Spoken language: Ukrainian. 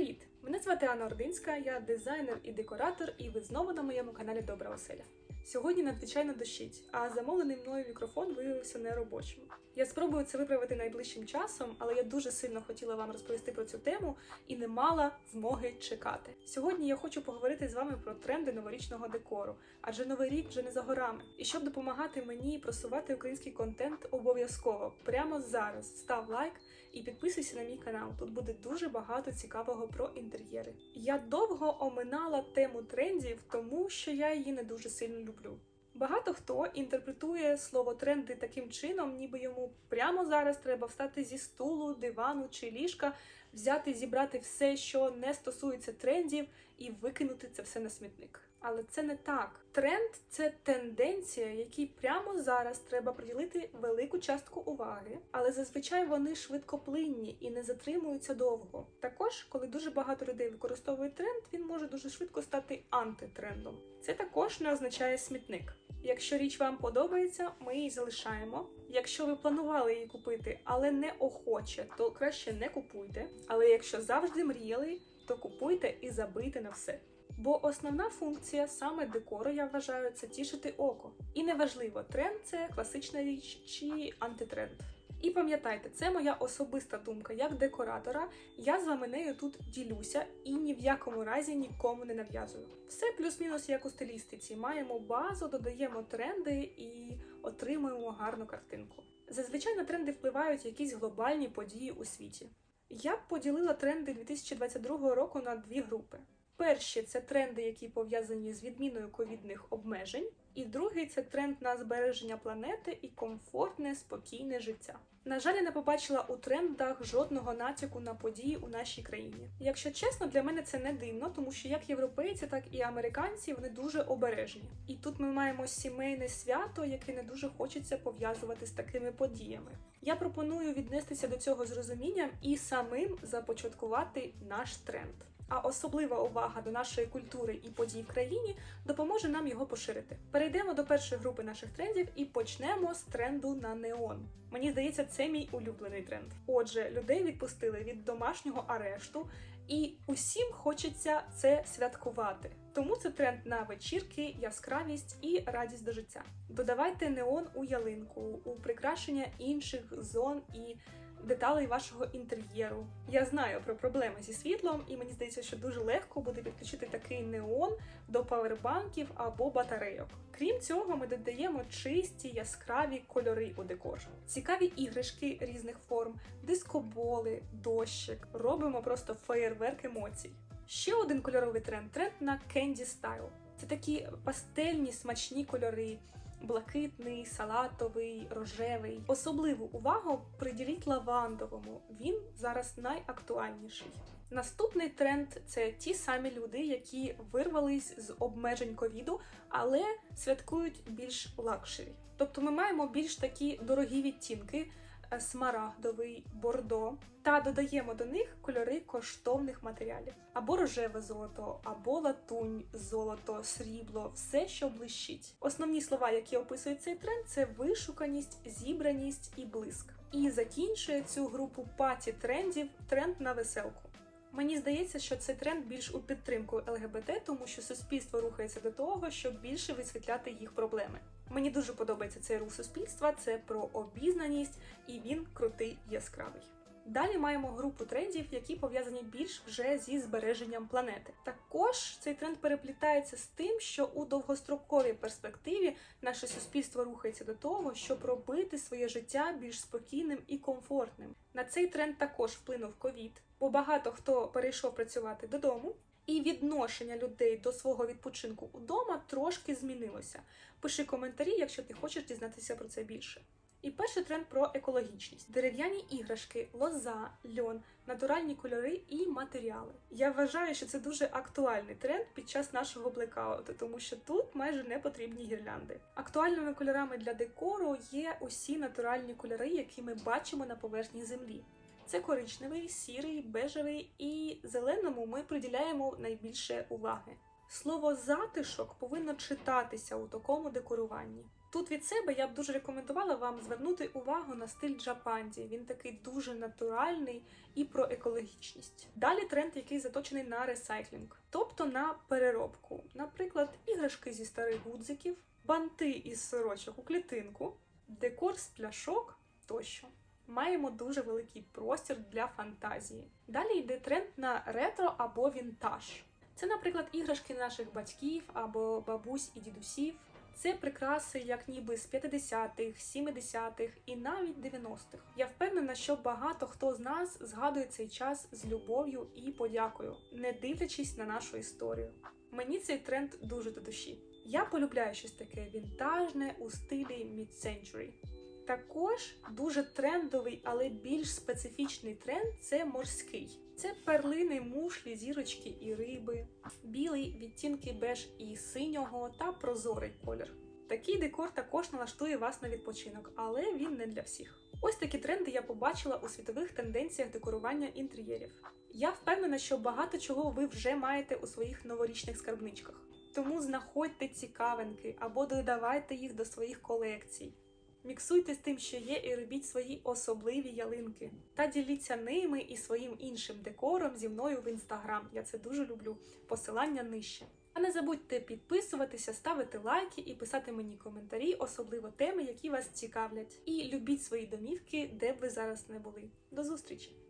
Привіт! Мене звати Анна Ординська, я дизайнер і декоратор, і ви знову на моєму каналі Добра Оселя. Сьогодні надзвичайно дощить, а замовлений мною мікрофон виявився неробочим. Я спробую це виправити найближчим часом, але я дуже сильно хотіла вам розповісти про цю тему і не мала змоги чекати. Сьогодні я хочу поговорити з вами про тренди новорічного декору, адже новий рік вже не за горами. І щоб допомагати мені просувати український контент, обов'язково прямо зараз став лайк і підписуйся на мій канал. Тут буде дуже багато цікавого про інтер'єри. Я довго оминала тему трендів, тому що я її не дуже сильно люблю. Багато хто інтерпретує слово тренди таким чином, ніби йому прямо зараз треба встати зі стулу, дивану чи ліжка, взяти, зібрати все, що не стосується трендів, і викинути це все на смітник. Але це не так. Тренд це тенденція, якій прямо зараз треба приділити велику частку уваги, але зазвичай вони швидкоплинні і не затримуються довго. Також, коли дуже багато людей використовують тренд, він може дуже швидко стати антитрендом. Це також не означає смітник. Якщо річ вам подобається, ми її залишаємо. Якщо ви планували її купити, але не охоче, то краще не купуйте. Але якщо завжди мріяли, то купуйте і забийте на все. Бо основна функція саме декору, я вважаю, це тішити око. І неважливо, тренд це класична річ чи антитренд. І пам'ятайте, це моя особиста думка як декоратора. Я з вами нею тут ділюся і ні в якому разі нікому не нав'язую. Все плюс-мінус як у стилістиці. Маємо базу, додаємо тренди і отримуємо гарну картинку. Зазвичай на тренди впливають якісь глобальні події у світі. Я б поділила тренди 2022 року на дві групи. Перші це тренди, які пов'язані з відміною ковідних обмежень, і другий це тренд на збереження планети і комфортне, спокійне життя. На жаль, я не побачила у трендах жодного натяку на події у нашій країні. Якщо чесно, для мене це не дивно, тому що як європейці, так і американці вони дуже обережні. І тут ми маємо сімейне свято, яке не дуже хочеться пов'язувати з такими подіями. Я пропоную віднестися до цього з розумінням і самим започаткувати наш тренд. А особлива увага до нашої культури і подій в країні допоможе нам його поширити. Перейдемо до першої групи наших трендів і почнемо з тренду на неон. Мені здається, це мій улюблений тренд. Отже, людей відпустили від домашнього арешту, і усім хочеться це святкувати. Тому це тренд на вечірки, яскравість і радість до життя. Додавайте неон у ялинку, у прикрашення інших зон і деталей вашого інтер'єру. Я знаю про проблеми зі світлом, і мені здається, що дуже легко буде підключити такий неон до павербанків або батарейок. Крім цього, ми додаємо чисті яскраві кольори у декор. Цікаві іграшки різних форм, дискоболи, дощик. Робимо просто феєрверк емоцій. Ще один кольоровий тренд тренд на Candy Style. Це такі пастельні смачні кольори. Блакитний, салатовий, рожевий. Особливу увагу приділіть лавандовому. Він зараз найактуальніший. Наступний тренд це ті самі люди, які вирвались з обмежень ковіду, але святкують більш лакшері. Тобто ми маємо більш такі дорогі відтінки. Е, Смарагдовий, бордо, та додаємо до них кольори коштовних матеріалів: або рожеве золото, або латунь, золото, срібло, все, що блищить. Основні слова, які описують цей тренд, це вишуканість, зібраність і блиск. І закінчує цю групу паті трендів тренд на веселку. Мені здається, що цей тренд більш у підтримку ЛГБТ, тому що суспільство рухається до того, щоб більше висвітляти їх проблеми. Мені дуже подобається цей рух суспільства, це про обізнаність, і він крутий яскравий. Далі маємо групу трендів, які пов'язані більш вже зі збереженням планети. Також цей тренд переплітається з тим, що у довгостроковій перспективі наше суспільство рухається до того, щоб робити своє життя більш спокійним і комфортним. На цей тренд також вплинув ковід, бо багато хто перейшов працювати додому. І відношення людей до свого відпочинку удома трошки змінилося. Пиши коментарі, якщо ти хочеш дізнатися про це більше. І перший тренд про екологічність: дерев'яні іграшки, лоза, льон, натуральні кольори і матеріали. Я вважаю, що це дуже актуальний тренд під час нашого блекауту, тому що тут майже не потрібні гірлянди. Актуальними кольорами для декору є усі натуральні кольори, які ми бачимо на поверхні землі. Це коричневий, сірий, бежевий і зеленому ми приділяємо найбільше уваги. Слово затишок повинно читатися у такому декоруванні. Тут від себе я б дуже рекомендувала вам звернути увагу на стиль джапанді. Він такий дуже натуральний і про екологічність. Далі тренд, який заточений на ресайклінг, тобто на переробку, наприклад, іграшки зі старих гудзиків, банти із сорочок у клітинку, декор з пляшок тощо. Маємо дуже великий простір для фантазії. Далі йде тренд на ретро або вінтаж. Це, наприклад, іграшки наших батьків або бабусь і дідусів. Це прикраси, як ніби з 50-х, 70-х і навіть 90-х. Я впевнена, що багато хто з нас згадує цей час з любов'ю і подякою, не дивлячись на нашу історію. Мені цей тренд дуже до душі. Я полюбляю щось таке вінтажне у стилі mid-century. Також дуже трендовий, але більш специфічний тренд це морський. Це перлини, мушлі, зірочки і риби, білий відтінки беж і синього та прозорий колір. Такий декор також налаштує вас на відпочинок, але він не для всіх. Ось такі тренди я побачила у світових тенденціях декорування інтер'єрів. Я впевнена, що багато чого ви вже маєте у своїх новорічних скарбничках. Тому знаходьте цікавинки або додавайте їх до своїх колекцій. Міксуйте з тим, що є, і робіть свої особливі ялинки. Та діліться ними і своїм іншим декором зі мною в інстаграм. Я це дуже люблю. Посилання нижче. А не забудьте підписуватися, ставити лайки і писати мені коментарі, особливо теми, які вас цікавлять. І любіть свої домівки, де б ви зараз не були. До зустрічі!